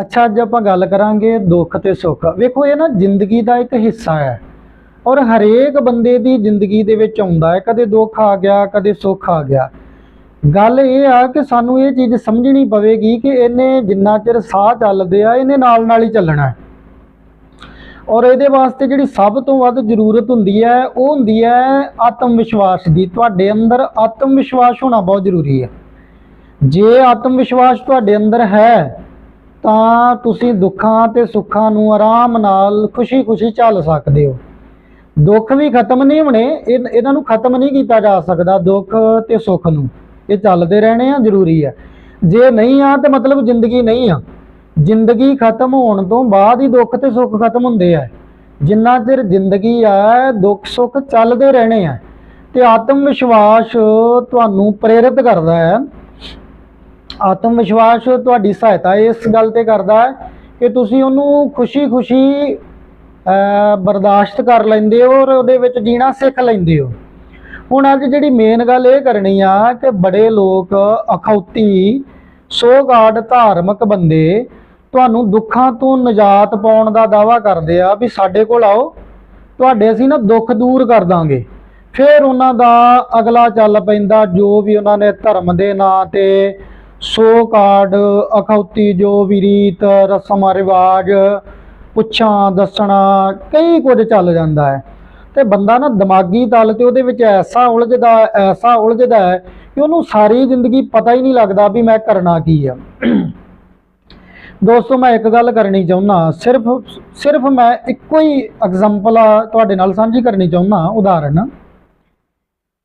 ਅੱਛਾ, ਅੱਜ ਆਪਾਂ ਗੱਲ ਕਰਾਂਗੇ ਦੁੱਖ ਤੇ ਸੁੱਖ। ਵੇਖੋ, ਇਹ ਨਾ ਜ਼ਿੰਦਗੀ ਦਾ ਇੱਕ ਹਿੱਸਾ ਹੈ। ਔਰ ਹਰੇਕ ਬੰਦੇ ਦੀ ਜ਼ਿੰਦਗੀ ਦੇ ਵਿੱਚ ਆਉਂਦਾ ਹੈ। ਕਦੇ ਦੁੱਖ ਆ ਗਿਆ, ਕਦੇ ਸੁੱਖ ਆ ਗਿਆ। ਗੱਲ ਇਹ ਆ ਕਿ ਸਾਨੂੰ ਇਹ ਚੀਜ਼ ਸਮਝਣੀ ਪਵੇਗੀ ਕਿ ਇਹਨੇ ਜਿੰਨਾ ਚਿਰ ਸਾਹ ਚੱਲਦੇ ਆ, ਇਹਨੇ ਨਾਲ ਨਾਲ ਹੀ ਚੱਲਣਾ ਹੈ। ਔਰ ਇਹਦੇ ਵਾਸਤੇ ਜਿਹੜੀ ਸਭ ਤੋਂ ਵੱਧ ਜ਼ਰੂਰਤ ਹੁੰਦੀ ਹੈ, ਉਹ ਹੁੰਦੀ ਹੈ ਆਤਮ ਵਿਸ਼ਵਾਸ ਦੀ। ਤੁਹਾਡੇ ਅੰਦਰ ਆਤਮ ਵਿਸ਼ਵਾਸ ਹੋਣਾ ਬਹੁਤ ਜ਼ਰੂਰੀ ਹੈ। ਜੇ ਆਤਮ ਵਿਸ਼ਵਾਸ ਤੁਹਾਡੇ ਅੰਦਰ ਹੈ ਤਾਂ ਤੁਸੀਂ ਦੁੱਖਾਂ ਤੇ ਸੁੱਖਾਂ ਨੂੰ ਆਰਾਮ ਨਾਲ ਖੁਸ਼ੀ-ਖੁਸ਼ੀ ਝੱਲ ਸਕਦੇ ਹੋ। ਦੁੱਖ ਵੀ ਖਤਮ ਨਹੀਂ ਹੋਣੇ, ਇਹ- ਇਹਨਾਂ ਨੂੰ ਖਤਮ ਨਹੀਂ ਕੀਤਾ ਜਾ ਸਕਦਾ ਦੁੱਖ ਤੇ ਸੁੱਖ ਨੂੰ। ਇਹ ਚੱਲਦੇ ਰਹਿਣੇ ਆ, ਜ਼ਰੂਰੀ ਹੈ ਜੇ ਨਹੀਂ ਆ ਤੇ ਮਤਲਬ ਜ਼ਿੰਦਗੀ ਨਹੀਂ ਆ। ਜ਼ਿੰਦਗੀ ਖਤਮ ਹੋਣ ਤੋਂ ਬਾਅਦ ਹੀ ਦੁੱਖ ਤੇ ਸੁੱਖ ਖਤਮ ਹੁੰਦੇ ਆ। ਜਿੰਨਾ ਚਿਰ ਜ਼ਿੰਦਗੀ ਆ, ਦੁੱਖ ਸੁੱਖ ਚੱਲਦੇ ਰਹਿਣੇ ਆ। ਤੇ ਆਤਮ ਵਿਸ਼ਵਾਸ ਤੁਹਾਨੂੰ ਪ੍ਰੇਰਿਤ ਕਰਦਾ ਹੈ। ਆਤਮ ਵਿਸ਼ਵਾਸ ਤੁਹਾਡੀ ਸਹਾਇਤਾ ਇਸ ਗੱਲ ਤੇ ਕਰਦਾ ਹੈ ਕਿ ਤੁਸੀਂ ਉਹਨੂੰ ਖੁਸ਼ੀ-ਖੁਸ਼ੀ ਅਹ, ਬਰਦਾਸ਼ਤ ਕਰ ਲੈਂਦੇ ਹੋ ਔਰ ਉਹਦੇ ਵਿੱਚ ਜੀਣਾ ਸਿੱਖ ਲੈਂਦੇ ਹੋ। ਹੁਣ ਅੱਜ ਜਿਹੜੀ ਮੇਨ ਗੱਲ ਇਹ ਕਰਨੀ ਆ ਕਿ ਬੜੇ ਲੋਕ ਅਖੌਤੀ ਸੋਗਾਡ ਧਾਰਮਿਕ ਬੰਦੇ ਤੁਹਾਨੂੰ ਦੁੱਖਾਂ ਤੋਂ ਨਿਜਾਤ ਪਾਉਣ ਦਾ ਦਾਵਾ ਕਰਦੇ ਆ ਵੀ ਸਾਡੇ ਕੋਲ ਆਓ ਤੁਹਾਡੇ ਅਸੀਂ ਨਾ ਦੁੱਖ ਦੂਰ ਕਰ ਦਾਂਗੇ। ਫਿਰ ਉਹਨਾਂ ਦਾ ਅਗਲਾ ਚੱਲ ਪੈਂਦਾ ਜੋ ਵੀ ਉਹਨਾਂ ਨੇ ਧਰਮ ਦੇ ਨਾਂ ਤੇ ਸੋ ਕਾਰਡ ਅਖੌਤੀ ਜੋ ਵੀ ਰੀਤ ਰਸਮ ਰਿਵਾਜ, ਪੁੱਛਾਂ ਦੱਸਣਾ ਕਈ ਕੁਝ ਚੱਲ ਜਾਂਦਾ ਹੈ। ਤੇ ਬੰਦਾ ਨਾ ਦਿਮਾਗੀ ਤਲ ਤੇ ਉਹਦੇ ਵਿੱਚ ਐਸਾ ਉਲਝਦਾ ਐਸਾ ਉਲਝਦਾ ਹੈ ਕਿ ਉਹਨੂੰ ਸਾਰੀ ਜ਼ਿੰਦਗੀ ਪਤਾ ਹੀ ਨਹੀਂ ਲੱਗਦਾ ਵੀ ਮੈਂ ਕਰਨਾ ਕੀ ਆ। ਦੋਸਤੋ, ਮੈਂ ਇੱਕ ਗੱਲ ਕਰਨੀ ਚਾਹੁੰਦਾ, ਸਿਰਫ ਸਿਰਫ ਮੈਂ ਇੱਕੋ ਹੀ ਐਗਜ਼ਾਮਪਲ ਤੁਹਾਡੇ ਨਾਲ ਸਾਂਝੀ ਕਰਨੀ ਚਾਹੁੰਦਾ, ਉਦਾਹਰਨ।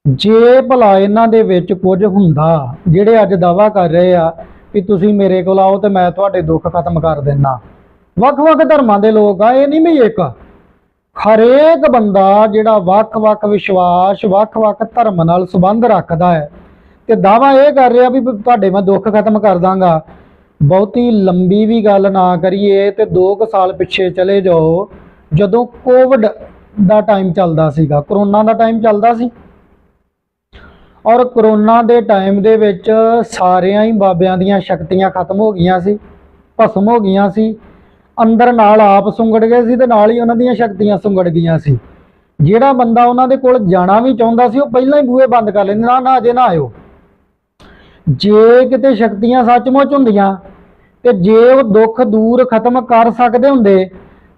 ਜੇ ਭਲਾ ਇਹਨਾਂ ਦੇ ਵਿੱਚ ਕੁਝ ਹੁੰਦਾ, ਜਿਹੜੇ ਅੱਜ ਦਾਵਾ ਕਰ ਰਹੇ ਆ ਕਿ ਤੁਸੀਂ ਮੇਰੇ ਕੋਲ ਆਓ ਤੇ ਮੈਂ ਤੁਹਾਡੇ ਦੁੱਖ ਖਤਮ ਕਰ ਦੇਣਾ ਵੱਖ-ਵੱਖ ਧਰਮਾਂ ਦੇ ਲੋਕ ਆ, ਇਹ ਨਹੀਂ ਵੀ ਇੱਕ। ਹਰੇਕ ਬੰਦਾ ਜਿਹੜਾ ਵੱਖ-ਵੱਖ ਵਿਸ਼ਵਾਸ, ਵੱਖ-ਵੱਖ ਧਰਮ ਨਾਲ ਸੰਬੰਧ ਰੱਖਦਾ ਹੈ, ਤੇ ਦਾਵਾ ਇਹ ਕਰ ਰਿਹਾ ਵੀ ਤੁਹਾਡੇ ਮੈਂ ਦੁੱਖ ਖਤਮ ਕਰ ਦਾਂਗਾ। ਬਹੁਤੀ ਲੰਬੀ ਵੀ ਗੱਲ ਨਾ ਕਰੀਏ ਤੇ 2 ਸਾਲ ਪਿੱਛੇ ਚਲੇ ਜਾਓ, ਜਦੋਂ ਕੋਵਿਡ ਦਾ ਟਾਈਮ ਚੱਲਦਾ ਸੀਗਾ, ਕਰੋਨਾ ਦਾ ਟਾਈਮ ਚੱਲਦਾ ਸੀ। ਔਰ ਕਰੋਨਾ ਦੇ ਟਾਈਮ ਦੇ ਵਿੱਚ ਸਾਰਿਆਂ ਹੀ ਬਾਬਿਆਂ ਦੀਆਂ ਸ਼ਕਤੀਆਂ ਖਤਮ ਹੋ ਗਈਆਂ ਸੀ, ਭਸਮ ਹੋ ਗਈਆਂ ਸੀ। ਅੰਦਰ ਨਾਲ ਆਪ ਸੁੰਗੜ ਗਏ ਸੀ ਤੇ ਨਾਲ ਹੀ ਉਹਨਾਂ ਦੀਆਂ ਸ਼ਕਤੀਆਂ ਸੁੰਗੜ ਗਈਆਂ ਸੀ। ਜਿਹੜਾ ਬੰਦਾ ਉਹਨਾਂ ਦੇ ਕੋਲ ਜਾਣਾ ਵੀ ਚਾਹੁੰਦਾ ਸੀ, ਉਹ ਪਹਿਲਾਂ ਹੀ ਬੂਹੇ ਬੰਦ ਕਰ ਲੈਂਦੇ, ਨਾ ਨਾ, ਅਜੇ ਨਾ ਆਇਓ। ਜੇ ਕਿਤੇ ਸ਼ਕਤੀਆਂ ਸੱਚਮੁੱਚ ਹੁੰਦੀਆਂ ਤੇ ਜੇ ਉਹ ਦੁੱਖ ਦੂਰ ਖਤਮ ਕਰ ਸਕਦੇ ਹੁੰਦੇ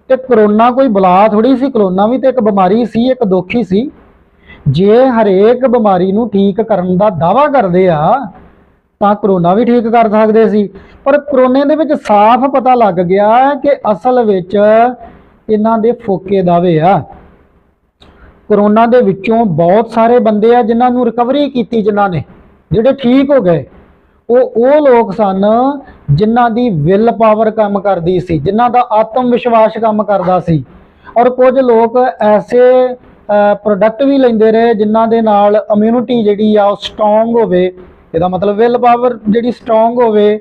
ਤੇ ਕਰੋਨਾ ਕੋਈ ਬਲਾ ਥੋੜੀ ਸੀ, ਕਰੋਨਾ ਵੀ ਤੇ ਇੱਕ ਬਿਮਾਰੀ ਸੀ, ਇੱਕ ਦੁੱਖ ਹੀ ਸੀ। ਜੇ ਹਰੇਕ ਬਿਮਾਰੀ ਨੂੰ ਠੀਕ ਕਰਨ ਦਾ ਦਾਵਾ ਕਰਦੇ ਆ, ਤਾਂ ਕਰੋਨਾ ਵੀ ਠੀਕ ਕਰ ਸਕਦੇ ਸੀ। ਪਰ ਕਰੋਨੇ ਦੇ ਵਿੱਚ ਸਾਫ਼ ਪਤਾ ਲੱਗ ਗਿਆ ਕਿ ਅਸਲ ਵਿੱਚ ਇਹਨਾਂ ਦੇ ਫੋਕੇ ਦਾਵੇ ਆ। ਕਰੋਨਾ ਦੇ ਵਿੱਚੋਂ ਬਹੁਤ ਸਾਰੇ ਬੰਦੇ ਆ ਜਿਨ੍ਹਾਂ ਨੂੰ ਰਿਕਵਰੀ ਕੀਤੀ ਜਿਨ੍ਹਾਂ ਨੇ, ਜਿਹੜੇ ਠੀਕ ਹੋ ਗਏ। ਉਹ ਉਹ ਲੋਕ ਸਨ ਜਿਨ੍ਹਾਂ ਦੀ ਵਿਲ ਪਾਵਰ ਕੰਮ ਕਰਦੀ ਸੀ, ਜਿਨ੍ਹਾਂ ਦਾ ਆਤਮ ਵਿਸ਼ਵਾਸ ਕੰਮ ਕਰਦਾ ਸੀ। ਔਰ ਕੁਝ ਲੋਕ ਐਸੇ ਪ੍ਰੋਡਕਟ ਵੀ ਲੈਂਦੇ ਰਹੇ, ਜਿਨ੍ਹਾਂ ਦੇ ਨਾਲ ਇਮਿਊਨਿਟੀ ਜਿਹੜੀ ਆ ਉਹ ਸਟਰੋਂਗ ਹੋਵੇ। ਇਹਦਾ ਮਤਲਬ ਵਿਲ ਪਾਵਰ ਜਿਹੜੀ ਸਟਰੋਂਗ ਹੋਵੇ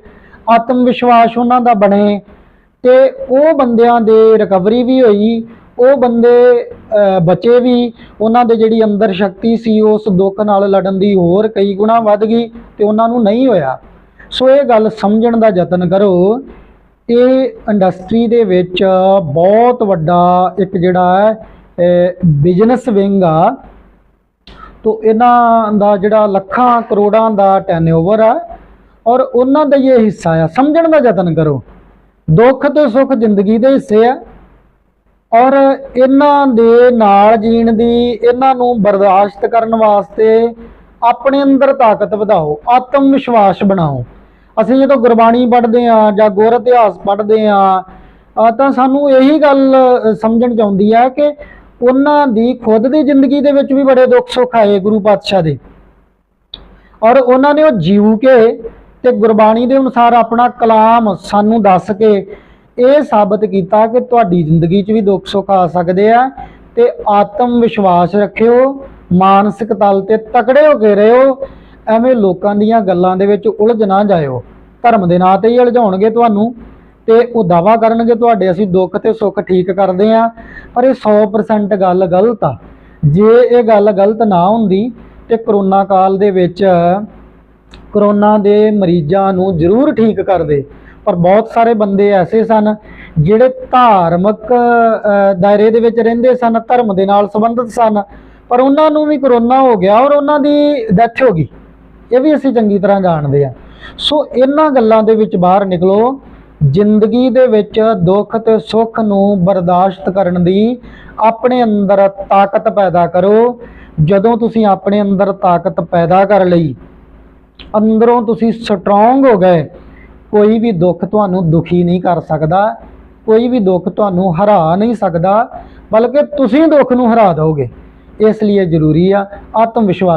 ਆਤਮ ਵਿਸ਼ਵਾਸ ਉਹਨਾਂ ਦਾ ਬਣੇ। ਤੇ ਉਹ ਬੰਦਿਆਂ ਦੇ ਰਿਕਵਰੀ ਵੀ ਹੋਈ, ਉਹ ਬੰਦੇ ਬਚੇ ਵੀ। ਉਹਨਾਂ ਦੇ ਜਿਹੜੀ ਅੰਦਰ ਸ਼ਕਤੀ ਸੀ, ਉਸ ਦੁੱਖ ਨਾਲ ਲੜਨ ਦੀ ਹੋਰ ਕਈ ਗੁਣਾ ਵੱਧ ਗਈ ਤੇ ਉਹਨਾਂ ਨੂੰ ਨਹੀਂ ਹੋਇਆ। ਸੋ ਇਹ ਗੱਲ ਸਮਝਣ ਦਾ ਯਤਨ ਕਰੋ। ਇਹ ਇੰਡਸਟਰੀ ਦੇ ਵਿੱਚ ਬਹੁਤ ਵੱਡਾ ਇੱਕ ਜਿਹੜਾ ਹੈ ਬਿਜ਼ਨਸ ਵਿੰਗ ਆ। ਤੋ ਇਹਨਾਂ ਦਾ ਜਿਹੜਾ ਲੱਖਾਂ ਕਰੋੜਾਂ ਦਾ ਟਰਨਓਵਰ ਆ ਔਰ ਉਹਨਾਂ ਦਾ ਹੀ ਇਹ ਹਿੱਸਾ ਆ। ਸਮਝਣ ਦਾ ਯਤਨ ਕਰੋ। ਦੁੱਖ ਤੇ ਸੁੱਖ ਜ਼ਿੰਦਗੀ ਦੇ ਹਿੱਸੇ ਆ ਔਰ ਇਹਨਾਂ ਦੇ ਨਾਲ ਜੀਣ ਦੀ, ਇਹਨਾਂ ਨੂੰ ਬਰਦਾਸ਼ਤ ਕਰਨ ਵਾਸਤੇ ਆਪਣੇ ਅੰਦਰ ਤਾਕਤ ਵਧਾਓ, ਆਤਮ ਵਿਸ਼ਵਾਸ ਬਣਾਓ। ਅਸੀਂ ਜਦੋਂ ਗੁਰਬਾਣੀ ਪੜ੍ਹਦੇ ਆ ਜਾਂ ਗੁਰ ਇਤਿਹਾਸ ਪੜ੍ਹਦੇ ਆ ਤਾਂ ਸਾਨੂੰ ਇਹੀ ਗੱਲ ਸਮਝਣ ਚ ਆਉਂਦੀ ਆ ਕਿ ਉਹਨਾਂ ਦੀ ਖੁਦ ਦੀ ਜ਼ਿੰਦਗੀ ਦੇ ਵਿੱਚ ਵੀ ਬੜੇ ਦੁੱਖ ਸੁੱਖ ਆਏ ਗੁਰੂ ਪਾਤਸ਼ਾਹ ਦੇ। ਔਰ ਉਹਨਾਂ ਨੇ ਉਹ ਜੀਵ ਕੇ ਤੇ ਗੁਰਬਾਣੀ ਦੇ ਅਨੁਸਾਰ ਆਪਣਾ ਕਲਾਮ ਸਾਨੂੰ ਦੱਸ ਕੇ ਇਹ ਸਾਬਤ ਕੀਤਾ ਕਿ ਤੁਹਾਡੀ ਜ਼ਿੰਦਗੀ 'ਚ ਵੀ ਦੁੱਖ ਸੁੱਖ ਆ ਸਕਦੇ ਆ ਤੇ ਆਤਮ ਵਿਸ਼ਵਾਸ ਰੱਖਿਓ, ਮਾਨਸਿਕ ਤਲ ਤੇ ਤਕੜੇ ਹੋ ਕੇ ਰਹੋ, ਐਵੇਂ ਲੋਕਾਂ ਦੀਆਂ ਗੱਲਾਂ ਦੇ ਵਿੱਚ ਉਲਝ ਨਾ ਜਾਇਓ। ਧਰਮ ਦੇ ਨਾਂ ਤੇ ਹੀ ਉਲਝਾਉਣਗੇ ਤੁਹਾਨੂੰ। ਤੇ ਉਹ ਦਾਵਾ ਕਰਨਗੇ ਤੁਹਾਡੇ ਅਸੀਂ ਦੁੱਖ ਤੇ ਸੁੱਖ ਠੀਕ ਕਰਦੇ ਆ ਪਰ ਇਹ 100% ਗੱਲ ਗਲਤ ਆ। ਜੇ ਇਹ ਗੱਲ ਗਲਤ ਨਾ ਹੁੰਦੀ ਤੇ ਕਰੋਨਾ ਕਾਲ ਦੇ ਵਿੱਚ ਕਰੋਨਾ ਦੇ ਮਰੀਜ਼ਾਂ ਨੂੰ ਜ਼ਰੂਰ ਠੀਕ ਕਰਦੇ। ਪਰ ਬਹੁਤ ਸਾਰੇ ਬੰਦੇ ਐਸੇ ਸਨ ਜਿਹੜੇ ਧਾਰਮਿਕ ਦਾਇਰੇ ਦੇ ਵਿੱਚ ਰਹਿੰਦੇ ਸਨ, ਧਰਮ ਦੇ ਨਾਲ ਸੰਬੰਧਿਤ ਸਨ। ਪਰ ਉਹਨਾਂ ਨੂੰ ਵੀ ਕਰੋਨਾ ਹੋ ਗਿਆ ਔਰ ਉਹਨਾਂ ਦੀ ਡੈਥ ਹੋ ਗਈ। ਇਹ ਵੀ ਅਸੀਂ ਚੰਗੀ ਤਰ੍ਹਾਂ ਜਾਣਦੇ ਆ ਸੋ ਇਹਨਾਂ ਗੱਲਾਂ ਦੇ ਵਿੱਚ ਬਾਹਰ ਨਿਕਲੋ। ਜ਼ਿੰਦਗੀ ਦੇ ਵਿੱਚ ਦੁੱਖ ਤੇ ਸੁੱਖ ਨੂੰ ਬਰਦਾਸ਼ਤ ਕਰਨ ਦੀ ਆਪਣੇ ਅੰਦਰ ਤਾਕਤ ਪੈਦਾ ਕਰੋ। ਜਦੋਂ ਤੁਸੀਂ ਆਪਣੇ ਅੰਦਰ ਤਾਕਤ ਪੈਦਾ ਕਰ ਲਈ, ਅੰਦਰੋਂ ਤੁਸੀਂ ਸਟਰੋਂਗ ਹੋ ਗਏ, ਕੋਈ ਵੀ ਦੁੱਖ ਤੁਹਾਨੂੰ ਦੁਖੀ ਨਹੀਂ ਕਰ ਸਕਦਾ, ਕੋਈ ਵੀ ਦੁੱਖ ਤੁਹਾਨੂੰ ਹਰਾ ਨਹੀਂ ਸਕਦਾ, ਬਲਕਿ ਤੁਸੀਂ ਦੁੱਖ ਨੂੰ ਹਰਾ ਦਿਓਗੇ ਇਸ ਲਈ ਜ਼ਰੂਰੀ ਆ ਆਤਮ ਵਿਸ਼ਵਾਸ